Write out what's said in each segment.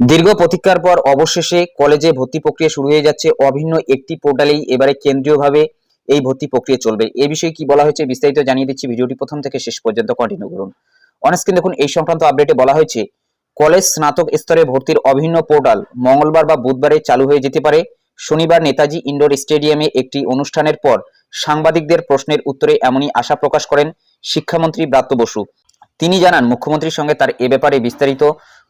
দীর্ঘ প্রতীক্ষার পর অবশেষে কলেজে ভর্তি প্রক্রিয়া শুরু হয়ে যাচ্ছে। অভিন্ন একটি পোর্টালেই এবারে কেন্দ্রীয়ভাবে এই ভর্তি প্রক্রিয়া চলবে। এই বিষয়ে কি বলা হয়েছে বিস্তারিত জানিয়ে দিচ্ছি। ভিডিওটি প্রথম থেকে শেষ পর্যন্ত কন্টিনিউ করুন। অনেস্ক্রিন দেখুন, এই সংক্রান্ত আপডেটে বলা হয়েছে, কলেজ স্নাতক স্তরে ভর্তির অভিন্ন পোর্টাল মঙ্গলবার বা বুধবারে চালু হয়ে যেতে পারে। শনিবার নেতাজি ইন্ডোর স্টেডিয়ামে একটি অনুষ্ঠানের পর সাংবাদিকদের প্রশ্নের উত্তরে এমনই আশা প্রকাশ করেন শিক্ষামন্ত্রী ব্রাত্য বসু। তিনি জানান, মুখ্যমন্ত্রীর সঙ্গে তার এ ব্যাপারে বিস্তারিত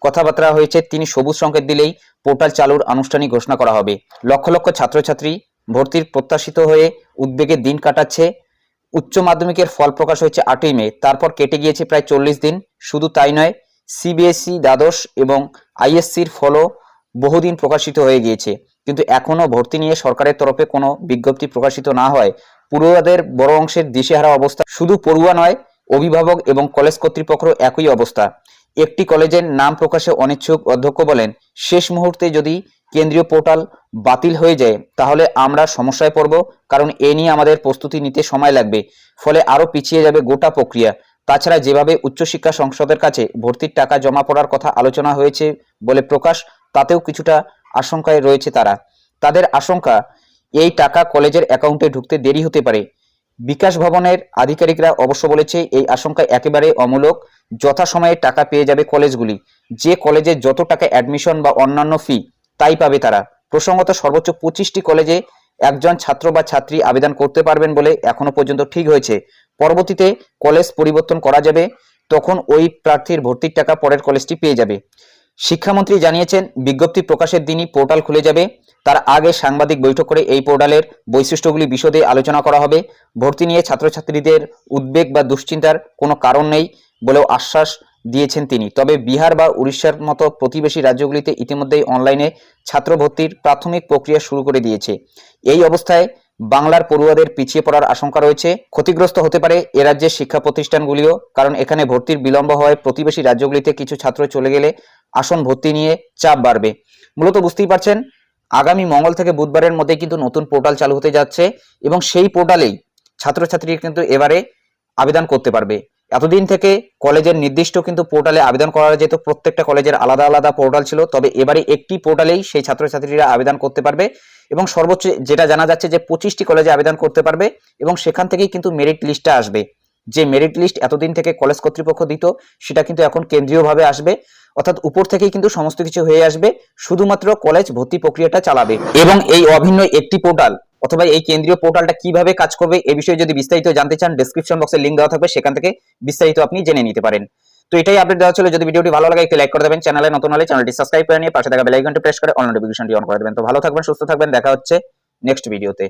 কথাবার্তা হয়েছে। তিনি সবুজ সংকেত দিলেই পোর্টাল চালুর আনুষ্ঠানিক ঘোষণা করা হবে। লক্ষ লক্ষ ছাত্রছাত্রী ভর্তির প্রত্যাশিত হয়ে উদ্বেগের দিন কাটাচ্ছে। উচ্চ মাধ্যমিকের ফল প্রকাশ হয়েছে আটই মে। তারপর কেটে গিয়েছে প্রায় চল্লিশ দিন। শুধু তাই নয়, সিবিএসই, দ্বাদশ এবং আইএসসির ফলও বহুদিন প্রকাশিত হয়ে গিয়েছে। কিন্তু এখনও ভর্তি নিয়ে সরকারের তরফে কোনো বিজ্ঞপ্তি প্রকাশিত না হয়। পড়ুয়াদের বড় অংশের দিশেহারা অবস্থা শুধু পড়ুয়া নয় অভিভাবক এবং কলেজ কর্তৃপক্ষ একই অবস্থা। একটি কলেজের নাম প্রকাশে অনিচ্ছুক অধ্যক্ষ বলেন, শেষ মুহূর্তে যদি কেন্দ্রীয় পোর্টাল বাতিল হয়ে যায়, তাহলে আমরা সমস্যায় পড়ব, কারণ এ নিয়ে আমাদের প্রস্তুতি নিতে সময় লাগবে। ফলে আরও পিছিয়ে যাবে গোটা প্রক্রিয়া। তাছাড়া যেভাবে উচ্চশিক্ষা সংসদের কাছে ভর্তির টাকা জমা পড়ার কথা আলোচনা হয়েছে বলে প্রকাশ, তাতেও কিছুটা আশঙ্কায় রয়েছে তারা। তাদের আশঙ্কা, এই টাকা কলেজের অ্যাকাউন্টে ঢুকতে দেরি হতে পারে। বিকাশ ভবনের আধিকারিকরা অবশ্য বলেছে, এই আশঙ্কা একেবারে অমূলক। যথাসময়ে টাকা পেয়ে যাবে কলেজগুলি। যে কলেজে যত টাকা অ্যাডমিশন বা অন্যান্য ফি তাই পাবে তারা। প্রসঙ্গত সর্বোচ্চ পঁচিশটি কলেজে একজন ছাত্র বা ছাত্রী আবেদন করতে পারবেন বলে এখনও পর্যন্ত ঠিক হয়েছে। পরবর্তীতে কলেজ পরিবর্তন করা যাবে, তখন ওই প্রার্থীর ভর্তির টাকা পরের কলেজটি পেয়ে যাবে। শিক্ষামন্ত্রী জানিয়েছেন, বিজ্ঞপ্তি প্রকাশের দিনই পোর্টাল খুলে যাবে। তার আগে সাংবাদিক বৈঠক করে এই পোর্টালের বৈশিষ্ট্যগুলি বিশদে আলোচনা করা হবে। ভর্তি নিয়ে ছাত্রছাত্রীদের উদ্বেগ বা দুশ্চিন্তার কোনো কারণ নেই বলেও আশ্বাস দিয়েছেন তিনি। তবে বিহার বা উড়িষ্যার মতো প্রতিবেশী রাজ্যগুলিতে ইতিমধ্যেই অনলাইনে ছাত্র ভর্তির প্রাথমিক প্রক্রিয়া শুরু করে দিয়েছে। এই অবস্থায় বাংলার পড়ুয়াদের পিছিয়ে পড়ার আশঙ্কা রয়েছে। ক্ষতিগ্রস্ত হতে পারে এ রাজ্যের শিক্ষা প্রতিষ্ঠানগুলিও, কারণ এখানে ভর্তির বিলম্ব হওয়ায় প্রতিবেশী রাজ্যগুলিতে কিছু ছাত্র চলে গেলে আসন ভর্তি নিয়ে চাপ বাড়বে। মূলত বুঝতেই পারছেন, আগামী মঙ্গল থেকে বুধবারের মধ্যে কিন্তু নতুন পোর্টাল চালু হতে যাচ্ছে এবং সেই পোর্টালেই ছাত্রছাত্রী কিন্তু এবারে আবেদন করতে পারবে। এতদিন থেকে কলেজের নির্দিষ্ট কিন্তু পোর্টালে আবেদন করা যেত প্রত্যেকটা কলেজের আলাদা আলাদা পোর্টাল ছিল, তবে এবারে একটি পোর্টালেই সেই ছাত্রছাত্রীরা আবেদন করতে পারবে এবং সর্বোচ্চ যেটা জানা যাচ্ছে যে পঁচিশটি কলেজে আবেদন করতে পারবে এবং সেখান থেকেই কিন্তু মেরিট লিস্টটা আসবে। যে মেরিট লিস্ট এতদিন থেকে কলেজ কর্তৃপক্ষ দিত, সেটা কিন্তু এখন কেন্দ্রীয়ভাবে আসবে, অর্থাৎ উপর থেকেই কিন্তু সমস্ত কিছু হয়ে আসবে, শুধুমাত্র কলেজ ভর্তি প্রক্রিয়াটা চালাবে। এবং এই অভিন্ন একটি পোর্টাল অথবা এই কেন্দ্রীয় পোর্টালটা কীভাবে কাজ করবে এ বিষয়ে যদি বিস্তারিত জানতে চান ডিসক্রিপশন বক্সে লিঙ্ক দেওয়া থাকবে, সেখান থেকে বিস্তারিত আপনি জেনে নিতে পারেন। তো এটাই আপডেট দেওয়া ছিল। যদি ভিডিওটি ভালো লাগে, একটি লাইক করে দেবেন। চ্যানেলে নতুন হলে চ্যানেলটি সাবস্ক্রাইব করে নিয়ে পাশে থাকা বেল আইকনটি প্রেস করে অল নোটিফিকেশনটি অন করে দেবেন। তো ভালো থাকবেন, সুস্থ থাকবেন। দেখা হচ্ছে নেক্সট ভিডিওতে